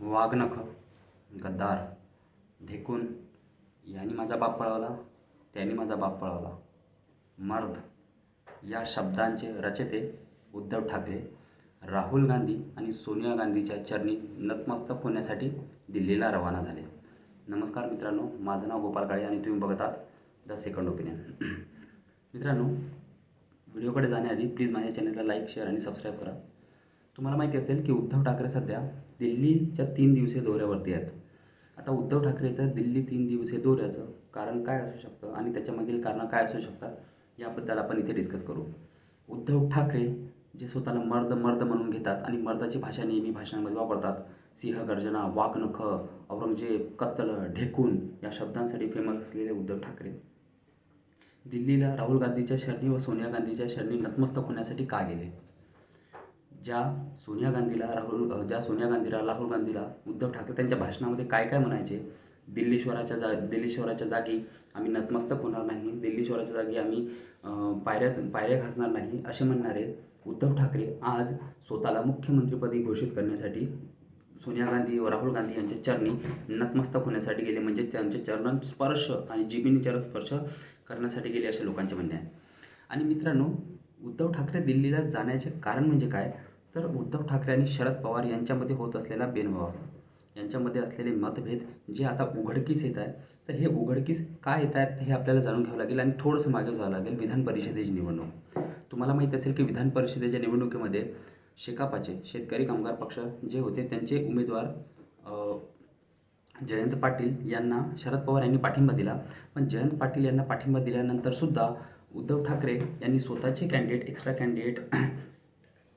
वाघनख गद्दार ढेकून यांनी माझा बाप पळवला त्याने माझा बाप पळवला. मर्द या शब्दांचे रचते उद्धव ठाकरे राहुल गांधी आणि सोनिया गांधीच्या चरणी नतमस्तक होण्यासाठी दिल्लीला रवाना झाले. नमस्कार मित्रांनो माझं नाव गोपाल काळे आणि तुम्ही बघत द सेकंड ओपिनियन. मित्रांनो व्हिडिओकडे जाण्याआधी प्लीज माझ्या चॅनलला लाईक शेअर आणि सबस्क्राईब करा. तुम्हाला माहिती असेल की उद्धव ठाकरे सध्या दिल्लीच्या तीन दिवसीय दौऱ्यावरती आहेत. आता उद्धव ठाकरेचं दिल्ली तीन दिवसीय दौऱ्याचं कारण काय असू शकतं आणि त्याच्यामागील कारणं काय असू शकतात याबद्दल आपण इथे डिस्कस करू. उद्धव ठाकरे जे स्वतःला मर्द मर्द म्हणून घेतात आणि मर्दाची भाषा नेहमी भाषणांमध्ये वापरतात सिंह गर्जना वाघनख औरंगजेब कत्तल ढेकून या शब्दांसाठी फेमस असलेले उद्धव ठाकरे. दिल्लीला राहुल गांधीच्या शरणी व सोनिया गांधीच्या शरणी नतमस्तक होण्यासाठी का गेले? ज्या सोनिया गांधीला राहुल ज्या सोनिया गांधीला राहुल गांधीला उद्धव ठाकरे त्यांच्या भाषणामध्ये काय काय म्हणायचे? दिल्लीश्वराच्या जा दिल्लीश्वराच्या जागी आम्ही नतमस्तक होणार नाही दिल्लीश्वराच्या जागी आम्ही पायऱ्याच पायऱ्या पायऱ्या घासणार नाही असे म्हणणारे उद्धव ठाकरे आज स्वतःला मुख्यमंत्रीपदी घोषित करण्यासाठी सोनिया गांधी व राहुल गांधी यांच्या चरणी नतमस्तक होण्यासाठी गेले. म्हणजे त्यांचे चरण स्पर्श आणि जिबीने चरण स्पर्श करण्यासाठी गेले असे लोकांचे म्हणणे आहे. आणि मित्रांनो उद्धव ठाकरे दिल्लीला जाण्याचे कारण म्हणजे काय? तर उद्धव ठाकरे आणि शरद पवार यांच्यामध्ये होत असलेला बेनभाव यांच्यामध्ये असलेले मतभेद जे आता उघडकीस येत आहे तर हे उघडकीस काय येत आहेत हे आपल्याला जाणून घ्यावं लागेल आणि थोडंसं मागे जावं लागेल विधान परिषदेची निवडणूक. तुम्हाला माहीत असेल की विधान परिषदेच्या निवडणुकीमध्ये शेकापाचे शेतकरी कामगार पक्ष जे होते त्यांचे उमेदवार जयंत पाटील यांना शरद पवार यांनी पाठिंबा दिला. पण जयंत पाटील यांना पाठिंबा दिल्यानंतरसुद्धा उद्धव ठाकरे यांनी स्वतःचे candidate extra candidate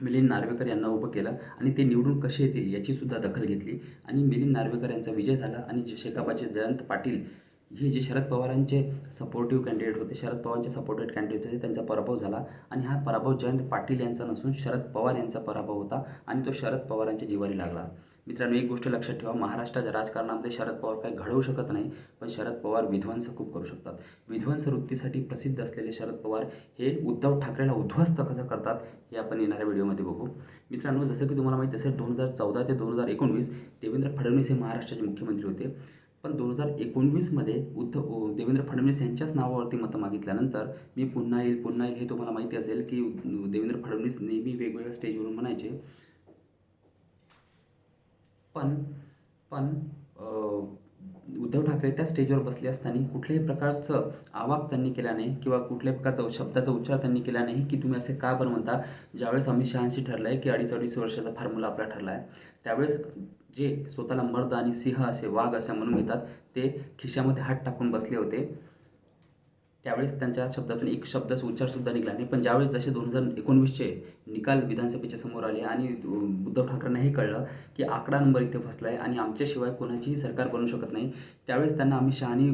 Milind Narvekar यांना उभं केलं आणि ते निवडून कसे येतील याची सुद्धा दखल घेतली. आणि मिलिंद नार्वेकर यांचा विजय झाला आणि जे शेकापाचे जयंत पाटील हे जे शरद पवारांचे सपोर्टिव्ह कॅन्डिडेट होते शरद पवारांचे सपोर्टेड कॅन्डिडेट होते त्यांचा पराभव झाला. आणि हा पराभव जयंत पाटील यांचा नसून शरद पवार यांचा पराभव होता आणि तो शरद पवारांच्या जिवारी लागला. मित्रांनो एक गोष्ट लक्षात ठेवा महाराष्ट्राच्या राजकारणामध्ये शरद पवार काही घडवू शकत नाही पण शरद पवार विध्वंस खूप करू शकतात. विध्वंस वृत्तीसाठी प्रसिद्ध असलेले शरद पवार हे उद्धव ठाकरेला उद्ध्वस्त कसं करतात हे आपण येणाऱ्या व्हिडिओमध्ये बघू. मित्रांनो जसं की तुम्हाला माहिती असेल दोन हजार चौदा ते दोन हजार एकोणवीस देवेंद्र फडणवीस हे महाराष्ट्राचे मुख्यमंत्री होते. पण दोन हजार एकोणवीसमध्ये उद्धव देवेंद्र फडणवीस यांच्याच नावावरती मतं मागितल्यानंतर मी पुन्हा येईल पुन्हा येईल हे तुम्हाला माहिती असेल की देवेंद्र फडणवीस नेहमी वेगवेगळ्या स्टेजवरून म्हणायचे पण पण उद्धव ठाकरे त्या स्टेजवर बसले असताना कुठल्याही प्रकारचं आवाक त्यांनी केला नाही किंवा कुठल्याही प्रकारचा शब्दाचा उच्चार त्यांनी केला नाही की तुम्ही असे का बरं म्हणता? ज्यावेळेस अमित शहाशी ठरलं आहे की अडीच अडीच वर्षाचा फॉर्म्युला आपला ठरला आहे त्यावेळेस जे स्वतःला मर्द आणि सिंह असे वाघ असे म्हणून घेतात ते खिशामध्ये हात टाकून बसले होते. त्यावेळेस त्यांच्या शब्दातून एक शब्दाचा उच्चारसुद्धा निघाला नाही. पण ज्यावेळेस जसे दोन हजार एकोणवीसचे निकाल विधानसभेच्या समोर आले आणि उद्धव ठाकरेंना हे कळलं की आकडा नंबर इथे फसला आहे आणि आमच्याशिवाय कोणाचीही सरकार बनू शकत नाही त्यावेळेस त्यांना अमित शहानी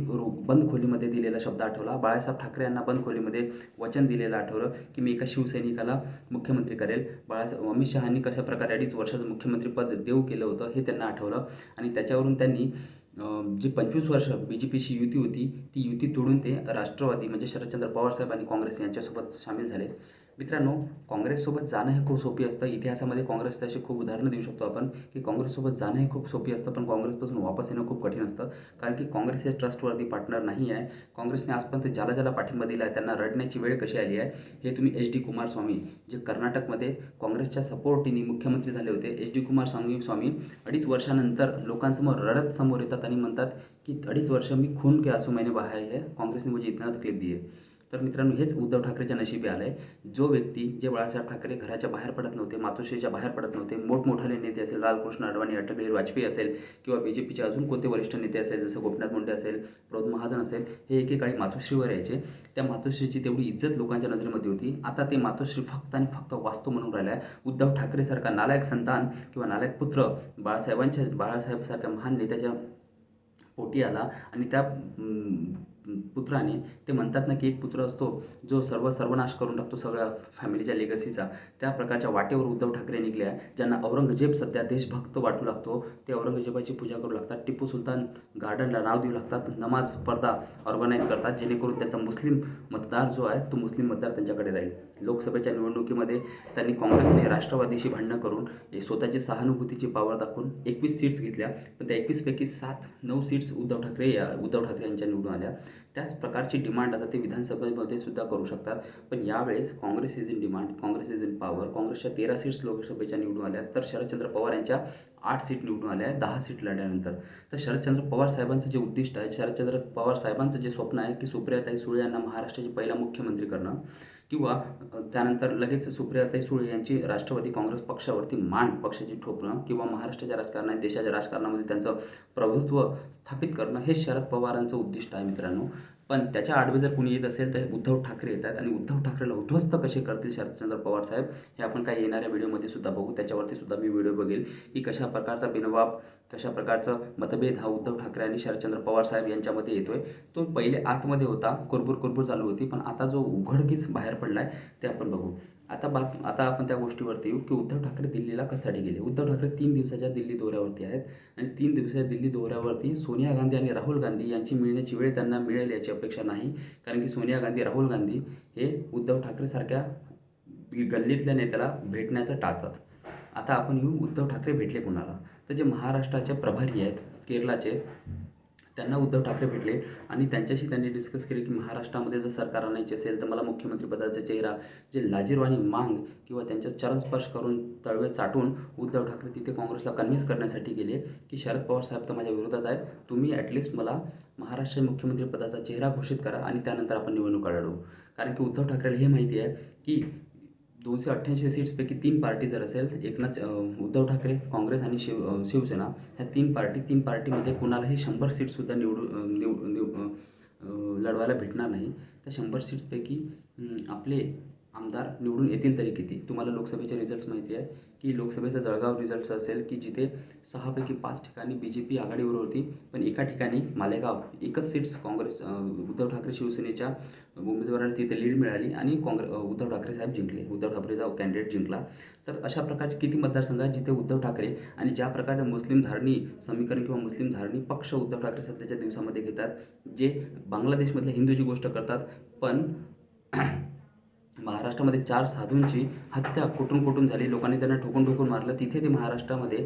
बंद खोलीमध्ये दिलेला शब्द आठवला. बाळासाहेब ठाकरे यांना बंद खोलीमध्ये वचन दिलेलं आठवलं की मी एका शिवसैनिकाला मुख्यमंत्री करेल. बाळासाहेब अमित शहानी कशा प्रकारे अडीच वर्षाचं मुख्यमंत्रीपद देऊ केलं होतं हे त्यांना आठवलं आणि त्याच्यावरून त्यांनी जी पंचवीस वर्ष बी जे पीशी युती होती ती युती तोडून ते राष्ट्रवादी म्हणजे शरदचंद्र पवारसाहेब आणि काँग्रेस यांच्यासोबत सामील झाले. मित्रांनो काँग्रेससोबत जाणं हे खूप सोपी असतं. इतिहासामध्ये काँग्रेस असे खूप उदाहरणं देऊ शकतो आपण की काँग्रेससोबत जाणं हे खूप सोपी असतं पण काँग्रेसपासून वापस येणं खूप कठीण असतं. कारण की काँग्रेस हे ट्रस्टवर्दी पार्टनर नाही आहे. काँग्रेसने आजपर्यंत ज्याला ज्याला पाठिंबा दिला आहे त्यांना रडण्याची वेळ कशी आली आहे हे तुम्ही एच डी कुमारस्वामी जे कर्नाटकमध्ये काँग्रेसच्या सपोर्टीने मुख्यमंत्री झाले होते एच डी कुमारस्वामी स्वामी अडीच वर्षानंतर लोकांसमोर रडत समोर येतात आणि म्हणतात की अडीच वर्ष मी खून के आंसू मैंने बहाए है काँग्रेसने मुझे इतना तकलीफ दी है. तर मित्रांनो हेच उद्धव ठाकरेच्या नशिबी आलं आहे जो व्यक्ती जे बाळासाहेब ठाकरे घराच्या बाहेर पडत नव्हते मातोश्रीच्या बाहेर पडत नव्हते मोठमोठाले नेते असेल लालकृष्ण अडवाणी अटल बिहारी वाजपेयी असेल किंवा बी जे पीचे अजून कोणते वरिष्ठ नेते असेल जसं गोपीनाथ मुंडे असेल प्रौद महाजन असेल हे एकेकाळी मातोश्रीवर यायचे. त्या मातोश्रीची तेवढी इज्जत लोकांच्या नजरेमध्ये होती. आता ते मातोश्री फक्त आणि फक्त वास्तव म्हणून राहिला आहे उद्धव ठाकरेसारखा नालायक संतान किंवा नालायक पुत्र बाळासाहेबांच्या बाळासाहेबसारख्या महान नेत्याच्या पोटी आला आणि त्या पुत्राने ते म्हणतात ना की एक पुत्र असतो जो सर्व सर्वनाश करून टाकतो सगळ्या फॅमिलीच्या लेगसीचा. त्या प्रकारच्या वाटेवर उद्धव ठाकरे निघले आहे ज्यांना औरंगजेब सध्या देशभक्त वाटू लागतो. ते औरंगजेबाची पूजा करू लागतात टिपू सुलतान गार्डनला नाव देऊ लागतात नमाज स्पर्धा ऑर्गनाईज करतात जेणेकरून त्याचा मुस्लिम मतदार जो आहे तो मुस्लिम मतदार त्यांच्याकडे राहील. लोकसभेच्या निवडणुकीमध्ये त्यांनी काँग्रेस आणि राष्ट्रवादीशी भांडणं करून स्वतःची सहानुभूतीची पावर दाखवून एकवीस सीट्स घेतल्या. पण त्या एकवीसपैकी सात नऊ सीट्स उद्धव ठाकरे या उद्धव ठाकरे यांच्या निवडून आल्या. त्याच प्रकारची डिमांड आता ते विधानसभेमध्ये सुद्धा करू शकतात. पण यावेळेस Congress is in demand Congress is in power काँग्रेसच्या तेरा सीट्स लोकसभेच्या निवडून आल्या. तर शरदचंद्र पवार यांच्या आठ सीट निवडून आल्या आहेत दहा सीट लढल्यानंतर. तर शरदचंद्र पवार साहेबांचं जे उद्दिष्ट आहे शरदचंद्र पवार साहेबांचं जे स्वप्न आहे की सुप्रियाताई सुळे यांना महाराष्ट्राचे पहिला मुख्यमंत्री करणं किंवा त्यानंतर लगेच सुप्रियाताई सुळे यांची राष्ट्रवादी काँग्रेस पक्षावरती मान पक्षाची ठोकणं किंवा महाराष्ट्राच्या राजकारणात देशाच्या राजकारणामध्ये त्यांचं प्रभुत्व स्थापित करणं हे शरद पवारांचं उद्दिष्ट आहे मित्रांनो. पण त्याच्या आडवे जर कुणी येत असेल तर उद्धव ठाकरे येतात आणि उद्धव ठाकरेला उद्ध्वस्त कसे करतील शरदचंद्र पवार साहेब हे आपण काही येणाऱ्या व्हिडिओमध्ये सुद्धा बघू. त्याच्यावरती सुद्धा मी व्हिडिओ बघेल की कशा प्रकारचा बिनवाब कशा प्रकारचं मतभेद हा उद्धव ठाकरे आणि शरदचंद्र पवार साहेब यांच्यामध्ये येतोय? तो पहिले आतमध्ये होता कुरबुर कुरबुर चालू होती पण आता जो उघडकीस बाहेर पडला आहे ते आपण बघू. आता बात आता आपण त्या गोष्टीवरती येऊ की उद्धव ठाकरे दिल्लीला कशासाठी गेले? उद्धव ठाकरे तीन दिवसाच्या दिल्ली दौऱ्यावरती आहेत आणि तीन दिवसाच्या दिल्ली दौऱ्यावरती सोनिया गांधी आणि राहुल गांधी यांची मिळण्याची वेळ त्यांना मिळेल याची अपेक्षा नाही. कारण की सोनिया गांधी राहुल गांधी हे उद्धव ठाकरेसारख्या गल्लीतल्या नेत्याला भेटण्याचं टाळतात. आता आपण येऊ उद्धव ठाकरे भेटले कोणाला? तर जे महाराष्ट्राचे प्रभारी आहेत केरळाचे त्यांना उद्धव ठाकरे भेटले आणि त्यांच्याशी त्यांनी डिस्कस केले की महाराष्ट्रामध्ये जर सरकार आणायची असेल तर मला मुख्यमंत्रीपदाचा चेहरा जे लाजीरवाणी मांग किंवा त्यांच्या चरणस्पर्श करून तळवे चाटून उद्धव ठाकरे तिथे काँग्रेसला कन्व्हिन्स करण्यासाठी गेले की शरद पवार साहेब तर माझ्या विरोधात आहेत. तुम्ही ॲटलिस्ट मला महाराष्ट्र मुख्यमंत्रीपदाचा चेहरा घोषित करा आणि त्यानंतर आपण निवडणूक लढवू कारण की उद्धव ठाकरेला हे माहिती आहे की दोनशे अठ्ठ्याऐंशी सीट्सपैकी तीन पार्टी जर असेल एकनाथ उद्धव ठाकरे काँग्रेस आणि शिव शिवसेना ह्या तीन पार्टी तीन पार्टीमध्ये कोणालाही शंभर सीटसुद्धा निवडू निव निव लढवायला भेटणार नाही. त्या शंभर सीट्सपैकी आपले आमदार निवडून येतील तरी किती? तुम्हाला लोकसभेचे रिझल्ट्स माहिती आहे की लोकसभेचा जळगाव रिझल्ट्स असेल की जिथे सहापैकी पाच ठिकाणी बी जे पी आघाडीवर होती पण एका ठिकाणी मालेगाव एकच सीट्स काँग्रेस उद्धव ठाकरे शिवसेनेच्या उमेदवाराला तिथे लीड मिळाली आणि काँग्रे उद्धव ठाकरे साहेब जिंकले. उद्धव ठाकरेचा कॅन्डिडेट जिंकला. तर अशा प्रकारचे किती मतदारसंघ आहेत जिथे उद्धव ठाकरे आणि ज्या प्रकारे मुस्लिम धारणी समीकरण किंवा मुस्लिम धारणी पक्ष उद्धव ठाकरे सध्याच्या दिवसामध्ये घेतात जे बांगलादेशमधल्या हिंदूची गोष्ट करतात पण महाराष्ट्रामध्ये चार साधूंची हत्या कुठून कुठून झाली? लोकांनी त्यांना ठोकून ठोकून मारलं. तिथे ते महाराष्ट्रामध्ये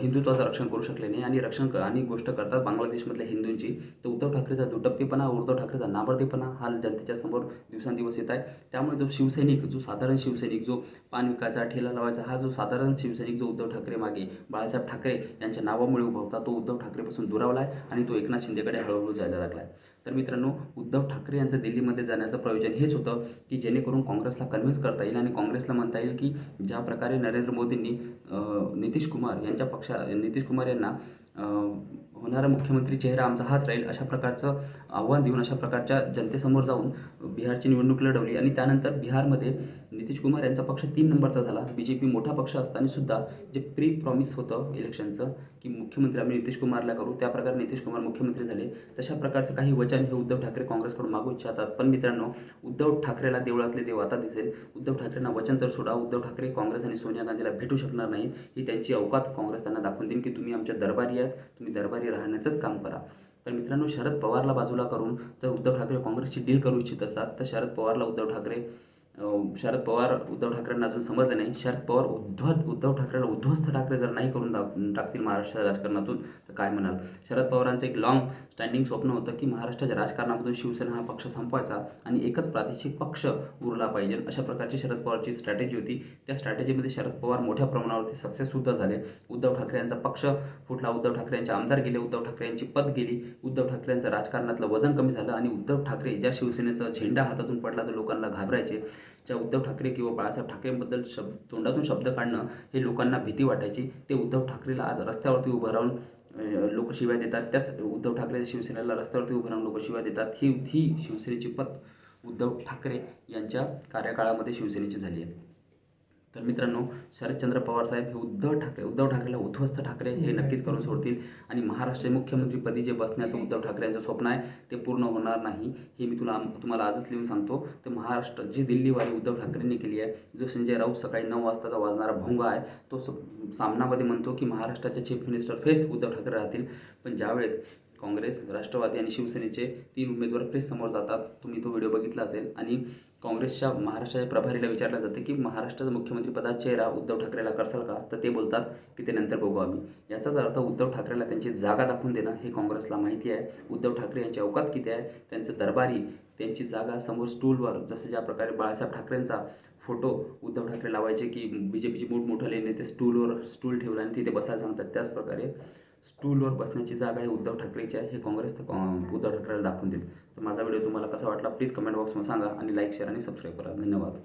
हिंदुत्वाचं रक्षण करू शकले नाही आणि रक्षण क- आणि गोष्ट करतात बांगलादेशमधल्या हिंदूंची. तर उद्धव ठाकरेचा दुटप्पीपणा उद्धव ठाकरेचा नाबर्दीपणा हा जनतेच्या समोर दिवसांदिवस येत आहे. त्यामुळे जो शिवसैनिक जो साधारण शिवसैनिक जो पान विकायचा ठेला लावायचा हा जो साधारण शिवसैनिक जो उद्धव ठाकरे मागे बाळासाहेब ठाकरे यांच्या नावामुळे उभा होता तो उद्धव ठाकरेपासून दुरावला आहे आणि तो एकनाथ शिंदेकडे हळूहळू जायला लागला आहे. तर मित्रांनो उद्धव ठाकरे यांचं दिल्लीमध्ये जाण्याचं प्रयोजन हेच होतं की जेणेकरून काँग्रेसला कन्व्हिन्स करता येईल आणि काँग्रेसला म्हणता येईल की ज्या प्रकारे नरेंद्र मोदींनी नितीश कुमार यांच्या पक्षा नितीश कुमार यांना होणारा मुख्यमंत्री चेहरा आमचा हाच राहील अशा प्रकारचं आव्हान देऊन अशा प्रकारच्या जनतेसमोर जाऊन बिहारची निवडणूक लढवली आणि त्यानंतर बिहारमध्ये नितीश कुमार यांचा पक्ष तीन नंबरचा झाला. बी जे पी मोठा पक्ष असताना सुद्धा जे प्री प्रॉमिस होतं इलेक्शनचं की मुख्यमंत्री आम्ही नितीश कुमारला करू त्या प्रकारे नितीश कुमार मुख्यमंत्री झाले. तशा प्रकारचं काही वचन हे उद्धव ठाकरे काँग्रेसकडून मागू इच्छितात. पण मित्रांनो उद्धव ठाकरेला देवळातले देव आता दिसेल. उद्धव ठाकरेंना वचन तर सोडा. उद्धव ठाकरे काँग्रेस आणि सोनिया गांधीला भेटू शकणार नाही. ही त्यांची अवकात काँग्रेस त्यांना दाखवून देईन की तुम्ही आमच्या दरबारी आहात. तुम्ही दरबारी राहण्याचंच काम करा. तर मित्रांनो शरद पवारला बाजूला करून जर उद्धव ठाकरे काँग्रेसची डील करू इच्छित असतात तर शरद पवारला उद्धव ठाकरे शरद पवार उद्धव ठाकरेंना अजून समजलं नाही. शरद पवार उद्धव उद्धव ठाकरेला उद्ध्वस्त ठाकरे जर नाही करून टाकतील महाराष्ट्र राजकारणातून तर काय म्हणाल? शरद पवारांचं एक लॉंग स्टँडिंग स्वप्न होतं की महाराष्ट्राच्या राजकारणामधून शिवसेना हा पक्ष संपवायचा आणि एकच प्रादेशिक पक्ष उरला पाहिजे. अशा प्रकारची शरद पवारची स्ट्रॅटेजी होती. त्या स्ट्रॅटेजीमध्ये शरद पवार मोठ्या प्रमाणावरती सक्सेससुद्धा झाले. उद्धव ठाकरे यांचा पक्ष फुटला. उद्धव ठाकरे यांचे आमदार गेले. उद्धव ठाकरे यांची पद गेली. उद्धव ठाकरे यांचं राजकारणातलं वजन कमी झालं आणि उद्धव ठाकरे ज्या शिवसेनेचा झेंडा हातातून पडला तर लोकांना घाबरायचे. ज्या उद्धव ठाकरे किंवा बाळासाहेब ठाकरेंबद्दल शब्द तोंडातून शब्द काढणं हे लोकांना भीती वाटायची. ते उद्धव ठाकरेला आज रस्त्यावरती उभं राहून लोक शिव्या देतात. त्याच उद्धव ठाकरे शिवसेनेला रस्त्यावरती उभं राहून लोक शिव्या देतात. ही ही शिवसेनेची पत उद्धव ठाकरे यांच्या कार्यकाळामध्ये शिवसेनेची झाली आहे. तर मित्रांनो शरदचंद्र पवार साहेब हे उद्धव ठाकरे उद्धव ठाकरेला उद्ध्वस्त ठाकरे हे नक्कीच करून सोडतील. आणि महाराष्ट्र मुख्यमंत्रीपदी जे बसण्याचं उद्धव ठाकरे यांचं स्वप्न आहे ते पूर्ण होणार नाही हे मी तुला तुम्हाला आजच लिहून सांगतो. तर महाराष्ट्र जी दिल्लीवाली उद्धव ठाकरेंनी केली आहे जो संजय राऊत सकाळी नऊ वाजताचा वाजणारा भोंगा आहे तो सामनामध्ये म्हणतो की महाराष्ट्राचे chief minister face Uddhav Thackeray राहतील. पण ज्यावेळेस काँग्रेस राष्ट्रवादी आणि शिवसेनेचे तीन उमेदवार प्रेससमोर जातात तुम्ही तो व्हिडिओ बघितला असेल. आणि काँग्रेसच्या महाराष्ट्राच्या प्रभारीला विचारलं जातं की महाराष्ट्राचं मुख्यमंत्रीपदाचा चेहरा उद्धव ठाकरेला करसाल का? तर ते बोलतात की ते नंतर बघू आम्ही. याचाच अर्थ उद्धव ठाकरेला त्यांची जागा दाखवून देणं हे काँग्रेसला माहिती आहे. उद्धव ठाकरे यांची अवकात किती आहे? त्यांचं दरबारी त्यांची जागा समोर स्टूलवर जसं ज्या प्रकारे बाळासाहेब ठाकरेंचा फोटो उद्धव ठाकरे लावायचे की बी जे पीचे मोठमोठाले नेते स्टूलवर स्टूल ठेवला आणि तिथे बसायला सांगतात त्याचप्रकारे स्टूलवर बसण्याची जागा आहे उद्धव ठाकरेची आहे. हे काँग्रेस तर उद्धव ठाकरेला दाखवून देईल. तर माझा व्हिडिओ तुम्हाला कसा वाटला प्लीज कमेंट बॉक्समध्ये सांगा आणि लाईक शेअर आणि सबस्क्राईब करा. धन्यवाद.